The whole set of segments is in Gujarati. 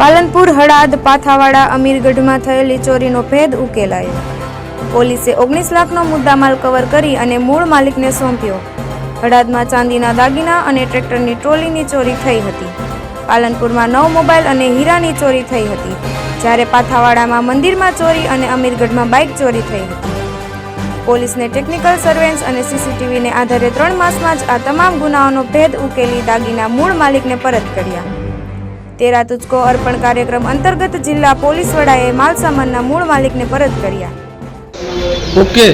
પાલનપુર, હળાદ, પાથાવાડા, અમીરગઢમાં થયેલી ચોરીનો ભેદ ઉકેલાયો. પોલીસે ઓગણીસ લાખનો મુદ્દામાલ કવર કરી અને મૂળ માલિકને સોંપ્યો. હળાદમાં ચાંદીના દાગીના અને ટ્રેક્ટરની ટ્રોલીની ચોરી થઈ હતી. પાલનપુરમાં નવ મોબાઈલ અને હીરાની ચોરી થઈ હતી, જ્યારે પાથાવાડામાં મંદિરમાં ચોરી અને અમીરગઢમાં બાઇક ચોરી થઈ હતી. પોલીસને ટેકનિકલ સર્વેન્સ અને સીસીટીવીને આધારે ત્રણ માસમાં જ આ તમામ ગુનાઓનો ભેદ ઉકેલી દાગીના મૂળ માલિકને પરત કર્યા. તેરા તુચકો અર્પણ કાર્યક્રમ અંતર્ગત જિલ્લા પોલીસ વડાએ માલસામાનના મૂળ માલિકને પરત કર્યા ओके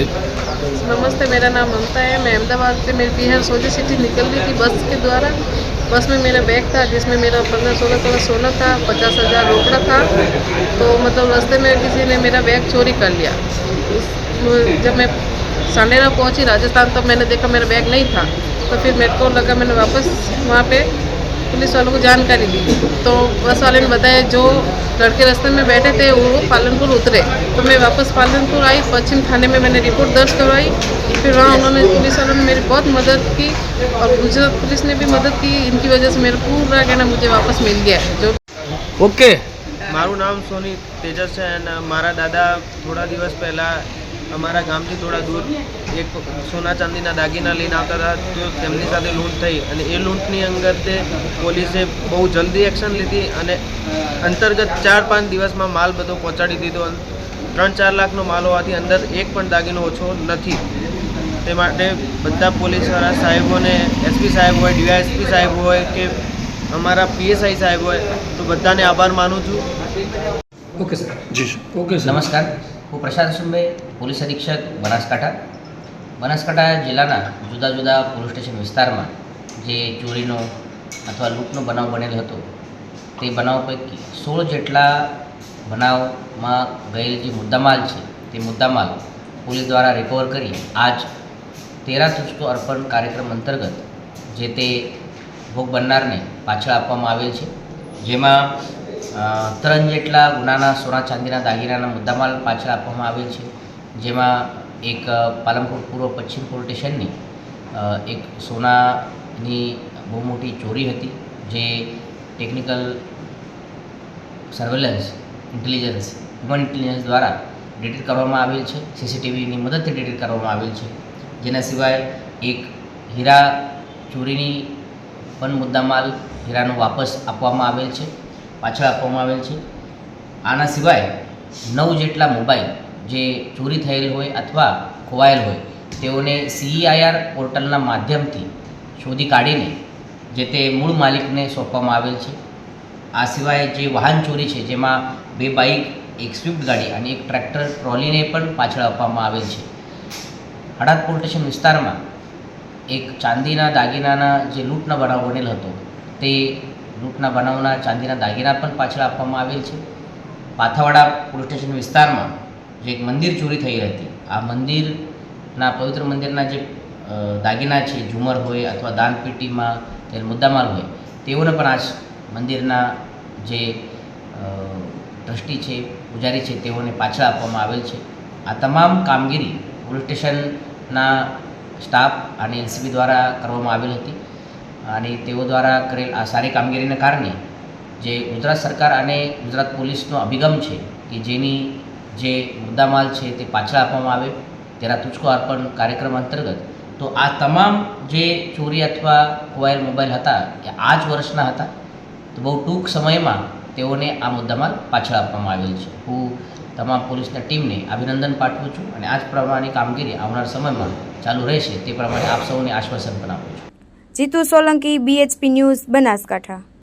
नमस्ते मेरा नाम ममता है मैं अहमदाबाद से मेरी बिहार सोजी सिटी निकल रही थी बस के द्वारा बस में मेरा बैग था जिसमें मेरा पंद्रह सोलह तोला सोना था पचास हज़ार रोकड़ा था तो मतलब रास्ते में किसी ने मेरा बैग चोरी कर लिया उस जब मैं सांडेरा पहुंची राजस्थान तब मैंने देखा मेरा बैग नहीं था तो फिर मेरे को लगा मैंने वापस वहाँ पे पुलिस वालों को जानकारी दी तो बस वाले ने बताया जो लड़के रास्ते में बैठे थे वो पालनपुर उतरे तो मैं वापस पालनपुर आई पश्चिम थाने में मैंने रिपोर्ट दर्ज करवाई फिर वहाँ उन्होंने पुलिस वालों ने मेरी बहुत मदद की और गुजरात पुलिस ने भी मदद की इनकी वजह से मेरा पूरा गहना मुझे वापस मिल गया जो ओके મારું નામ સોની તેજસ છે અને મારા દાદા થોડા દિવસ પહેલાં અમારા ગામથી થોડા દૂર એક સોના ચાંદીના દાગીના લઈને આવતા હતા તો તેમની સાથે લૂંટ થઈ અને એ લૂંટની અંદર તે પોલીસે બહુ જલ્દી એક્શન લીધી અને અંતર્ગત ચાર પાંચ દિવસમાં માલ બધો પહોંચાડી દીધો ત્રણ ચાર લાખનો માલ હોવાથી અંદર એક પણ દાગીનો ઓછો નથી. તે માટે બધા પોલીસવાળા સાહેબોને એસપી સાહેબ હોય ડીવાયએસપી સાહેબ હોય કે અમારા પીએસઆઈ સાહેબ હોય તો બધાને આભાર માનું છું. ઓકે સર જી ઓકે નમસ્કાર. હું પ્રશાંત સુંબે પોલીસ અધિક્ષક બનાસકાંઠા. બનાસકાંઠા જિલ્લાના જુદા જુદા પોલીસ સ્ટેશન વિસ્તારમાં જે ચોરીનો અથવા લૂંટનો બનાવ બનેલો હતો, તે બનાવ પૈકી સોળ જેટલા બનાવમાં ગયેલ જે મુદ્દામાલ છે, તે મુદ્દામાલ પોલીસ દ્વારા રિકવર કરી આજ તેરા તુચકો અર્પણ કાર્યક્રમ અંતર્ગત જે તે ભોગ બનનારને પાછળ આપવામાં આવેલ છે. જેમાં ત્રણ જેટલા ગુનાના સોના ચાંદીના દાગીનાના મુદ્દામાલ પાછળ આપવામાં આવેલ છે. જેમાં એક પાલનપુર પૂર્વ પશ્ચિમ પોલીસ સ્ટેશનની એક સોનાની બહુ મોટી ચોરી હતી, જે technical surveillance, intelligence, human intelligence દ્વારા ડિટેક્ટ કરવામાં આવેલ છે, સીસીટીવીની મદદથી ડિટેક્ટ કરવામાં આવેલ છે. જેના સિવાય એક હીરા ચોરીની પણ મુદ્દામાલ હીરાનો વાપસ આપવામાં આવેલ છે, પાછળ આપવામાં આવેલ છે. આના સિવાય નવ જેટલા મોબાઈલ જે ચોરી થયેલ હોય અથવા ખોવાયેલ હોય, તેઓને સીઈઆઈઆર પોર્ટલના માધ્યમથી શોધી કાઢીને, જે તે મૂળ માલિકને સોંપવામાં આવેલ છે. આ સિવાય જે વાહન ચોરી છે, જેમાં બે બાઇક, એક સ્વિફ્ટ ગાડી અને એક ટ્રેક્ટર ટ્રોલીને પણ પાછળ આપવામાં આવેલ છે. હડાદ પોલીસ સ્ટેશન વિસ્તારમાં એક ચાંદીના દાગીનાના જે લૂંટના બનાવ બનેલ હતો, તે લૂંટના બનાવના ચાંદીના દાગીના પણ પાછળ આપવામાં આવેલ છે. પાથાવાડા પોલીસ સ્ટેશન વિસ્તારમાં જે એક મંદિર ચોરી થઈ હતી. આ મંદિરના પવિત્ર મંદિરના જે દાગીના છે, ઝુમર હોય અથવા દાનપેટીમાં તે મુદ્દામાલ હોય, તેઓને પણ આજ મંદિરના જે ટ્રસ્ટી છે, પૂજારી છે, તેઓને પાછળ આપવામાં આવેલ છે. આ તમામ કામગીરી પોલીસ સ્ટેશનના સ્ટાફ અને એલસીબી દ્વારા કરવામાં આવેલ હતી અને તેઓ દ્વારા કરેલ આ સારી કામગીરીને કારણે જે ગુજરાત સરકાર અને ગુજરાત પોલીસનો અભિગમ છે કે જેની જે મુદ્દામાલ છે તે પાછળ આપવામાં આવે, તેના તુચકો અર્પણ કાર્યક્રમ અંતર્ગત. તો આ તમામ જે ચોરી અથવા ખોવાયેલ મોબાઈલ હતા, એ આ જ વર્ષના હતા. તો બહુ ટૂંક સમયમાં તેઓને આ મુદ્દામાલ પાછળ આપવામાં આવેલ છે. હું તમામ પોલીસના ટીમને અભિનંદન પાઠવું છું અને આ જ પ્રમાણેની કામગીરી આવનાર સમયમાં ચાલુ રહેશે તે પ્રમાણે આપ સૌને આશ્વાસન પણ આપું છું. Jitu Solanki BHP news Banaskantha.